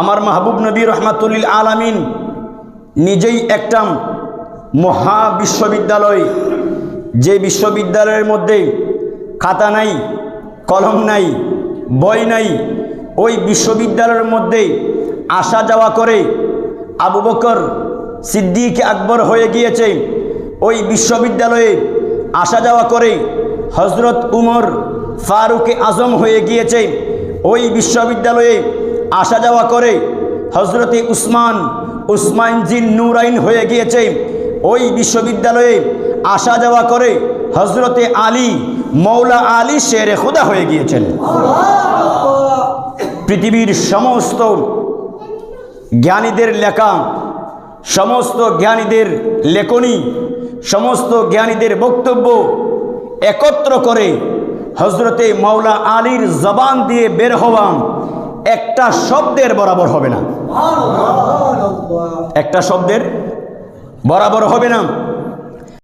আমার মাহবুব নবী রহমাতুল্লিল আলামিন নিজেই একটা মহা বিশ্ববিদ্যালয় যে বিশ্ববিদ্যালয়ের মধ্যে খাতা নাই, কলম নাই, বই নাই, ওই বিশ্ববিদ্যালয়ের মধ্যে আসা যাওয়া করে আবু বকর সিদ্দিক আকবর হয়ে গিয়েছে। ওই বিশ্ববিদ্যালয়ে আসা যাওয়া করে হজরত উমর ফারুক আজম হয়ে গিয়েছে। ওই বিশ্ববিদ্যালয়ে আসা যাওয়া করে হজরতে উসমান উসমান জিন নুরাইন হয়ে গিয়েছে। ওই বিশ্ববিদ্যালয়ে আসা যাওয়া করে হজরতে আলী মৌলা আলী শেরে খুদা হয়ে গিয়েছেন। পৃথিবীর সমস্ত জ্ঞানীদের লেখা, সমস্ত জ্ঞানীদের লেখনী, সমস্ত জ্ঞানীদের বক্তব্য একত্র করে হজরতে মাওলা আলীর জবান দিয়ে বের হওয়া একটা শব্দের বরাবর হবে না। একটা শব্দের বরাবর হবে না।